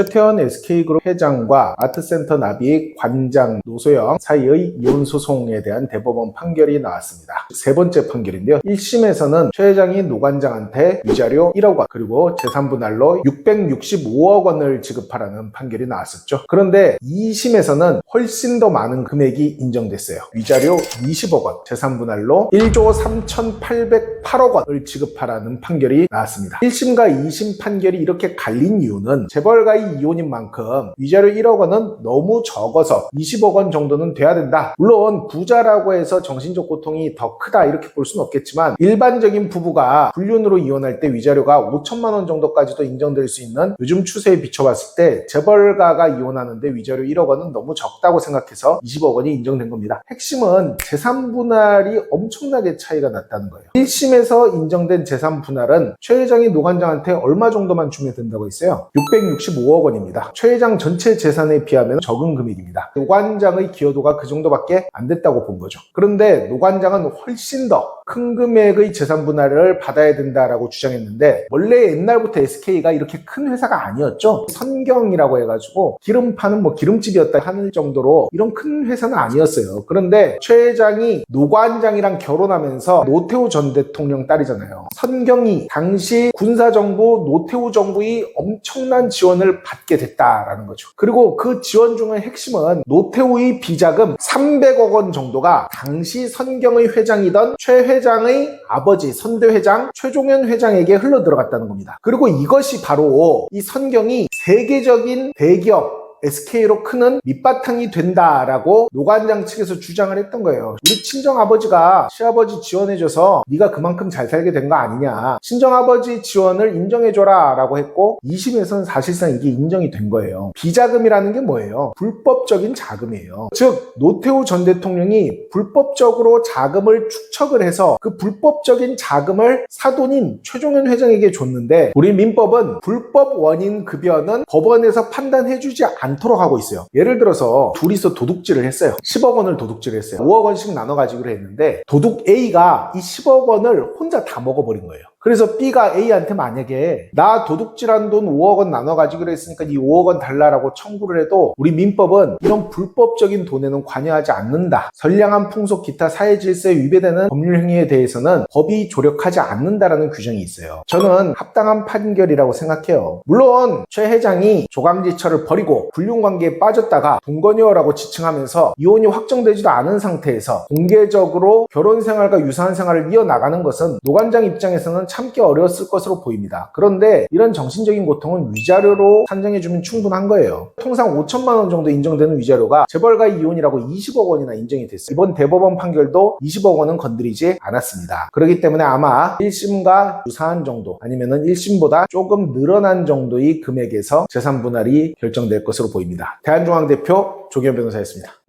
최태원 SK그룹 회장과 아트센터 나비 관장 노소영 사이의 이혼 소송에 대한 대법원 판결이 나왔습니다. 세 번째 판결인데요. 1심에서는 최 회장이 노 관장한테 위자료 1억 원 그리고 재산분할로 665억 원을 지급하라는 판결이 나왔었죠. 그런데 2심에서는 훨씬 더 많은 금액이 인정됐어요. 위자료 20억 원, 재산분할로 1조 3,808억 원을 지급하라는 판결이 나왔습니다. 1심과 2심 판결이 이렇게 갈린 이유는 재벌가의 이혼인 만큼 위자료 1억 원은 너무 적어서 20억 원 정도는 돼야 된다. 물론 부자라고 해서 정신적 고통이 더 크다 이렇게 볼 수는 없겠지만 일반적인 부부가 불륜으로 이혼할 때 위자료가 5천만 원 정도까지도 인정될 수 있는 요즘 추세에 비춰봤을 때 재벌가가 이혼하는데 위자료 1억 원은 너무 적다고 생각해서 20억 원이 인정된 겁니다. 핵심은 재산 분할이 엄청나게 차이가 났다는 거예요. 1심에서 인정된 재산 분할은 최 회장이 노 관장한테 얼마 정도만 주면 된다고 했어요? 665억 원입니다. 최 회장 전체 재산에 비하면 적은 금액입니다. 노 관장의 기여도가 그 정도밖에 안 됐다고 본 거죠. 그런데 노 관장은 훨씬 더 큰 금액의 재산 분할을 받아야 된다라고 주장했는데 원래 옛날부터 SK가 이렇게 큰 회사가 아니었죠. 선경이라고 해가지고 기름 파는 뭐 기름집이었다 하는 정도로 이런 큰 회사는 아니었어요. 그런데 최 회장이 노관장이랑 결혼하면서 노태우 전 대통령 딸이잖아요. 선경이 당시 군사정부 노태우 정부의 엄청난 지원을 받게 됐다라는 거죠. 그리고 그 지원 중의 핵심은 노태우의 비자금 300억 원 정도가 당시 선경의 회장 이던 최 회장의 아버지 선대 회장 최종현 회장에게 흘러 들어갔다는 겁니다. 그리고 이것이 바로 이 선경이 세계적인 대기업 SK로 크는 밑바탕이 된다라고 노관장 측에서 주장을 했던 거예요. 우리 친정아버지가 시아버지 지원해줘서 네가 그만큼 잘 살게 된 거 아니냐. 친정아버지 지원을 인정해줘라 라고 했고 2심에서는 사실상 이게 인정이 된 거예요. 비자금이라는 게 뭐예요? 불법적인 자금이에요. 즉 노태우 전 대통령이 불법적으로 자금을 축척을 해서 그 불법적인 자금을 사돈인 최종현 회장에게 줬는데 우리 민법은 불법 원인 급여는 법원에서 판단해주지 않 않도록 하고 있어요. 예를 들어서 둘이서 도둑질을 했어요. 10억 원을 도둑질을 했어요. 5억 원씩 나눠 가지기로 했는데 도둑 A가 이 10억 원을 혼자 다 먹어버린 거예요. 그래서 B가 A한테 만약에 나 도둑질한 돈 5억 원 나눠 가지기로 했으니까 이 5억 원 달라라고 청구를 해도 우리 민법은 이런 불법적인 돈에는 관여하지 않는다. 선량한 풍속 기타 사회 질서에 위배되는 법률 행위에 대해서는 법이 조력하지 않는다라는 규정이 있어요. 저는 합당한 판결이라고 생각해요. 물론 최 회장이 조강지철을 버리고 불륜 관계에 빠졌다가 동거녀라고 지칭하면서 이혼이 확정되지도 않은 상태에서 공개적으로 결혼 생활과 유사한 생활을 이어나가는 것은 노관장 입장에서는 참기 어려웠을 것으로 보입니다. 그런데 이런 정신적인 고통은 위자료로 산정해주면 충분한 거예요. 통상 5천만 원 정도 인정되는 위자료가 재벌가 이혼이라고 20억 원이나 인정이 됐어요. 이번 대법원 판결도 20억 원은 건드리지 않았습니다. 그렇기 때문에 아마 1심과 유사한 정도 아니면은 1심보다 조금 늘어난 정도의 금액에서 재산 분할이 결정될 것으로 보입니다. 대한중앙 대표 조기현 변호사였습니다.